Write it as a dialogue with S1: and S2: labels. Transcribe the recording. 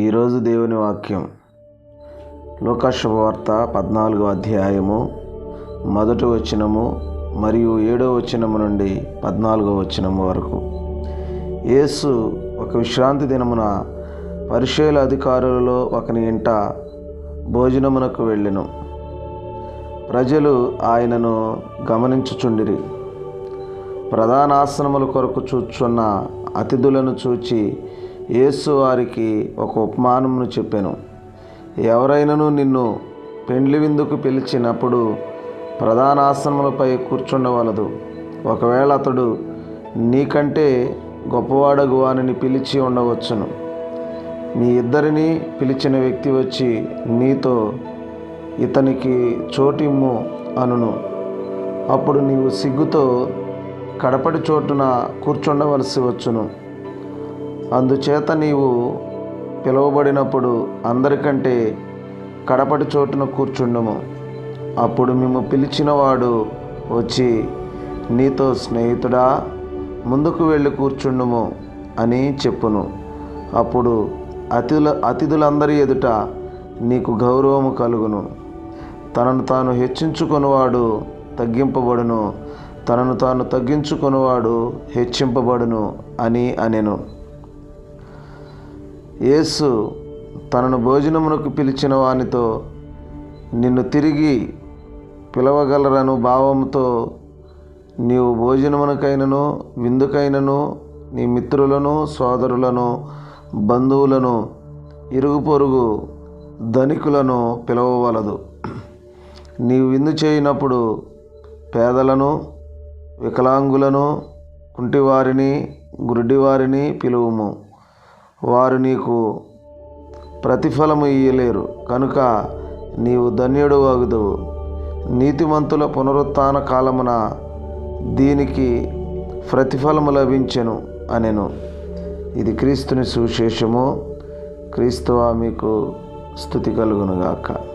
S1: ఈరోజు దేవుని వాక్యం. లోకాశుభవార్త పద్నాలుగో అధ్యాయము మొదటి వచనము మరియు ఏడో వచనము నుండి పద్నాలుగో వచనము వరకు. యేసు ఒక విశ్రాంతి దినమున పరిశీల అధికారులలో ఒకని ఇంట భోజనమునకు వెళ్ళెను. ప్రజలు ఆయనను గమనించుచుండిరి. ప్రధానాసనముల కొరకు చూచున్న అతిథులను చూచి యేసు వారికి ఒక ఉపమానమును చెప్పాను. ఎవరైనను నిన్ను పెండ్లి విందుకు పిలిచినప్పుడు ప్రధాన కూర్చుండవలదు. ఒకవేళ అతడు నీకంటే గొప్పవాడగు వానిని పిలిచి ఉండవచ్చును. మీ ఇద్దరిని పిలిచిన వ్యక్తి వచ్చి నీతో ఇతనికి చోటిమ్ము అనును. అప్పుడు నీవు సిగ్గుతో కడపటి చోటున కూర్చుండవలసి వచ్చును. అందుచేత నీవు పిలువబడినప్పుడు అందరికంటే కడపటి చోటున కూర్చుండము. అప్పుడు మేము పిలిచినవాడు వచ్చి నీతో స్నేహితుడా ముందుకు వెళ్ళి కూర్చుండుము అని చెప్పును. అప్పుడు అతిథుల అతిథులందరి ఎదుట నీకు గౌరవము కలుగును. తనను తాను హెచ్చించుకొనివాడు తగ్గింపబడును. తనను తాను తగ్గించుకొనివాడు హెచ్చింపబడును అని అనెను. యేసు తనను భోజనమునకు పిలిచిన వానితో నిన్ను తిరిగి పిలవగలరను భావంతో నీవు భోజనమునకైనను విందుకైనను నీ మిత్రులను సోదరులను బంధువులను ఇరుగు పొరుగు ధనికులను పిలవవలదు. నీవు విందు చేయనప్పుడు పేదలను వికలాంగులను కుంటివారిని గుడ్డివారిని పిలువుము. వారు నీకు ప్రతిఫలము ఇయ్యలేరు. కనుక నీవు ధన్యుడు వగుదువు నీతిమంతుల పునరుత్థాన కాలమున దీనికి ప్రతిఫలము లభించెను అనెను. ఇది క్రీస్తుని సువిశేషము. క్రీస్తువా మీకు స్థుతి కలుగునుగాక.